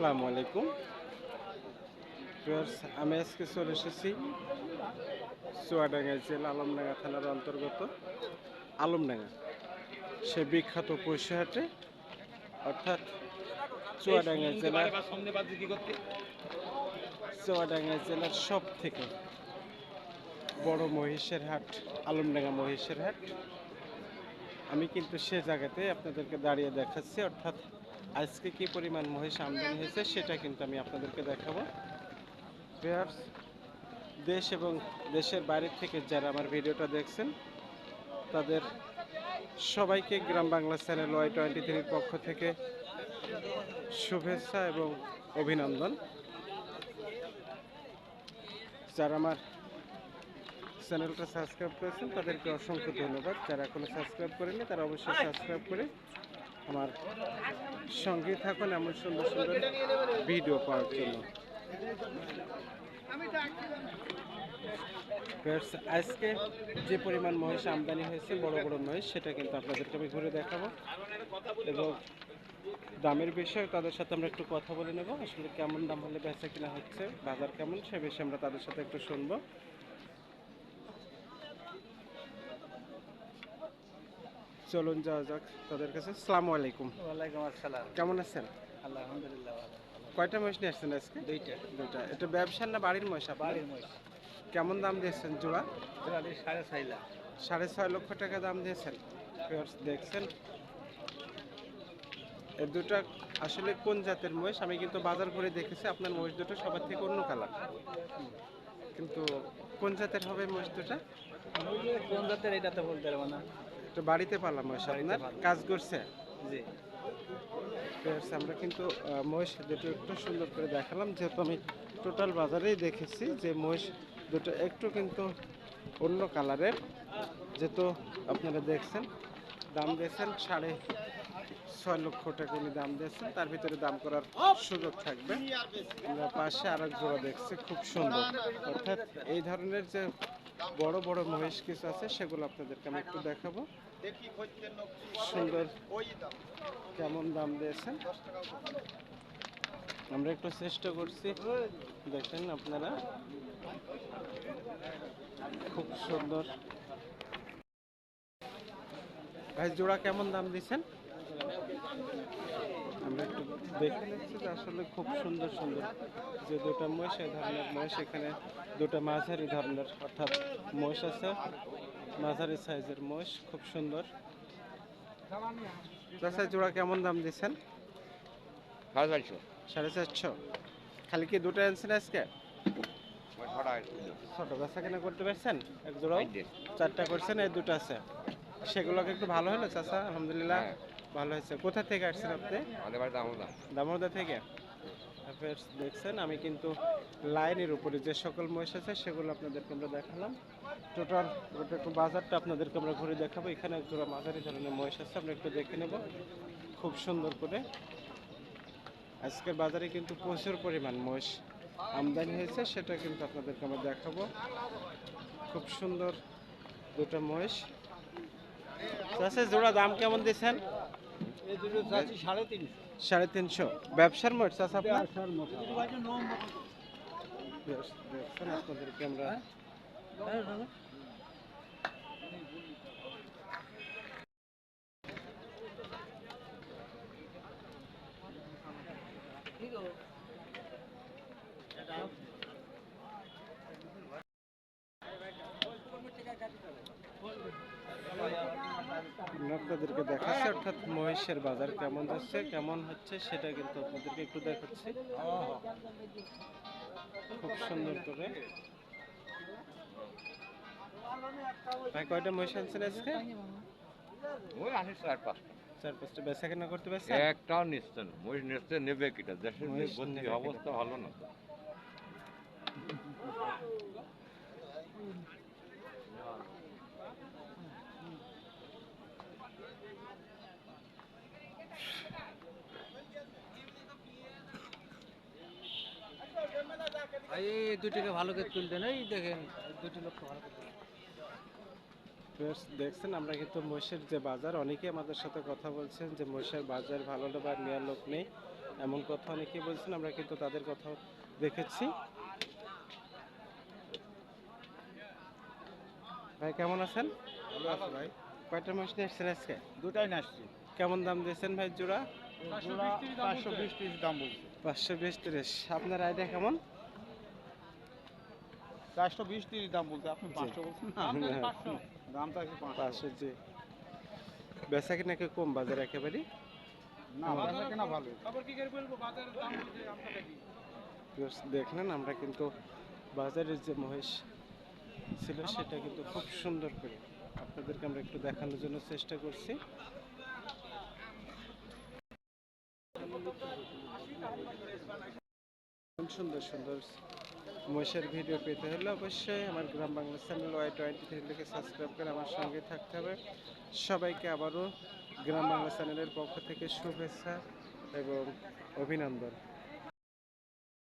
আসসালামু আলাইকুম। আমি আজকে চলে এসেছি চুয়াডাঙ্গা জেলা আলমডাঙ্গা থানার অন্তর্গত আলমডাঙ্গা। সে বিখ্যাত পৈশাহাটে অর্থাৎ চুয়াডাঙ্গা জেলার চুয়াডাঙ্গা জেলার সব থেকে বড় মহিষের হাট আলমডাঙ্গা মহিষের হাট। আমি কিন্তু সে জায়গাতে আপনাদেরকে দাঁড়িয়ে দেখাচ্ছি অর্থাৎ আজকে কি পরিমাণ মহিষ আমদানি হয়েছে সেটা কিন্তু আমি আপনাদেরকে দেখাবো। দেশ এবং দেশের বাইরে থেকে যারা আমার ভিডিওটা দেখছেন, তাদের সবাইকে Gram Bangla channel Y twenty থ্রির পক্ষ থেকে শুভেচ্ছা এবং অভিনন্দন। যারা আমার চ্যানেলটা সাবস্ক্রাইব করেছেন, তাদেরকে অসংখ্য ধন্যবাদ। যারা এখনও সাবস্ক্রাইব করেনি তারা অবশ্যই সাবস্ক্রাইব করে আমার সঙ্গে থাকুন এমন সুন্দর সুন্দর ভিডিও পাওয়ার জন্য। আজকে যে পরিমাণ মহিষ আমদানি হয়েছে, বড় বড় মহিষ, সেটা কিন্তু আপনাদেরকে আমি ঘুরে দেখাবো। এবং দামের বিষয়ে তাদের সাথে আমরা একটু কথা বলে নেব। আসলে কেমন দাম হলে বেচা কিনা হচ্ছে, বাজার কেমন, সে বিষয়ে আমরা তাদের সাথে একটু শুনব। চলুন যাওয়া যাক তাদের কাছে। সালামু আলাইকুম। ওয়ালাইকুম আসসালাম। কেমন আছেন? আলহামদুলিল্লাহ কয়টা মহিষ নিয়ে আসছেন আজকে? দুইটা। দুইটা। এটা ব্যবসার না বাড়ির মহিষ বাড়ির মহিষ। কেমন দাম দিয়েছেন জোড়া? জোড়াটি সাড়ে ছয় লাখ। সাড়ে ছয় লক্ষ টাকা দাম দিয়েছেন। দেখছেন? এর দুটো আসলে কোন জাতের মহিষ? আমি কিন্তু বাজার করে দেখেছি আপনার মহিষ দুটো সবার থেকে অন্য কালার। কিন্তু কোন জাতের হবে মহিষ দুটা? কোন জাতের এটা তো বলতে পারব না। একটু বাড়িতে পারলাম মহিষ আপনার কাজ করছে? জি। আমরা কিন্তু মহিষ দুটো একটু সুন্দর করে দেখালাম যেহেতু আমি টোটাল বাজারেই দেখেছি যে মহিষ দুটো একটু কিন্তু অন্য কালারের। যেহেতু আপনারা দেখছেন দাম দিয়েছেন সাড়ে ছয় লক্ষ টাকা উনি দাম দিয়েছেন তার ভিতরে দাম করার সুযোগ থাকবে। আমরা পাশে আর এক জোড়া দেখছি খুব সুন্দর। অর্থাৎ এই ধরনের যে বড় বড় মহিষ কিছু আছে, সেগুলো আপনাদেরকে আমি একটু দেখাবো। সুন্দর কেমন দাম দিয়েছেন? আমরা একটু চেষ্টা করছি। দেখেন আপনারা। খুব সুন্দর। ভাই, জোড়া কেমন দাম দিচ্ছেন আমরা একটু দেখে নিচ্ছি যে আসলে খুব সুন্দর সুন্দর যে দুটা মহিষ এই ধরনের মহিষ এখানে দুটা মাঝারি ধরনের অর্থাৎ মহিষ আছে মাঝারি সাইজের মহিষ খুব সুন্দর। চাষা জোড়া কেমন দাম দিচ্ছেন? সাড়ে চারশো। সাড়ে চারশো। খালি কি দুটো আনছেন আজকে? ছোট বেচা কেনা করতে পারছেন? এক জোড়াও? চারটা করছেন এই দুটো আছে। সেগুলোকে একটু ভালো হলো চাচা আলহামদুলিল্লাহ। হ্যাঁ। ভালো হয়েছে। কোথা থেকে আসছেন আপনি? আমাদের বাড়িতে আমরা দামোদা থেকে? Friends, দেখছেন। আমি কিন্তু লাইনের উপরে যে সকল মহিষ আছে সেগুলো আপনাদেরকে আমরা দেখালাম। টোটাল ওটা একটু বাজারটা আপনাদেরকে আমরা ঘুরে দেখাবো। এখানে এক জোড়া মাঝারি ধরনের মহিষ আছে আমরা একটু দেখে নেব। খুব সুন্দর করে। আজকের বাজারে কিন্তু প্রচুর পরিমাণ মহিষ আমদানি হয়েছে সেটা কিন্তু আপনাদেরকে আমরা দেখাবো। খুব সুন্দর দুটো মহিষ। চাষে জোড়া দাম কেমন চাচ্ছি সাড়ে তিনশো। ব্যবসার মোট চাষ আপনার? আপনাদেরকে আপনাদেরকে দেখাচ্ছি অর্থাৎ মহিষের বাজার কেমন যাচ্ছে কেমন হচ্ছে সেটা কিন্তু আপনাদেরকে একটু দেখাচ্ছি। খুব সুন্দর করে। ভাই কয়টা মহিষ আনছেন আজকে? ওই আনিস চার পাঁচটা। চার পাঁচটা। বেচা কেনা করতে পারছেন একটাও নিচ্ছে না মহিষ নিচ্ছে নেবে কিটা? দেশের কিটা? অবস্থা ভালো না এই দুটিকে ভালো করে তুলতেন এই দেখেন দুটি লক্ষ ভালো করে দেখছেন আমরা কিন্তু মহিষের যে বাজার অনেকেই আমাদের সাথে কথা বলছেন যে মহিষের বাজার ভালো বা নেওয়ার লোক নেই। এমন কথা অনেকেই বলছেন আমরা কিন্তু তাদের কথাও দেখেছি। ভাই কেমন আছেন? ভালো আছে ভাই। কয়টা মাস নিয়ে এসেছেন আজকে? দুটাই নাচছি কেমন দাম দিয়েছেন ভাই জোড়া? জোড়া পাঁচশো বিশ ত্রিশ দাম বলছে। পাঁচশো বিশ তিরিশ। আপনার আইডিয়া কেমন? চারশো বিশ তিরিশ দাম বলছে আপনি পাঁচশো বলছেন। না পাঁচশো। দামটা আছে পাঁচশো। জি। বেচা কিনা কি কম বাজার একেবারে? না বেচা কেনা ভালো। Viewers, দেখলেন আমরা কিন্তু বাজারের যে মহেশ ছিল সেটা কিন্তু খুব সুন্দর করে আপনাদেরকে আমরা একটু দেখানোর জন্য চেষ্টা করছি। সুন্দর সুন্দর মহিষের ভিডিও পেতে হলে অবশ্যই আমার Gram Bangla channel Y twenty থ্রিকে subscribe করে আমার সঙ্গে থাকতে হবে। সবাইকে আবারও গ্রাম বাংলা চ্যানেলের পক্ষ থেকে শুভেচ্ছা এবং অভিনন্দন।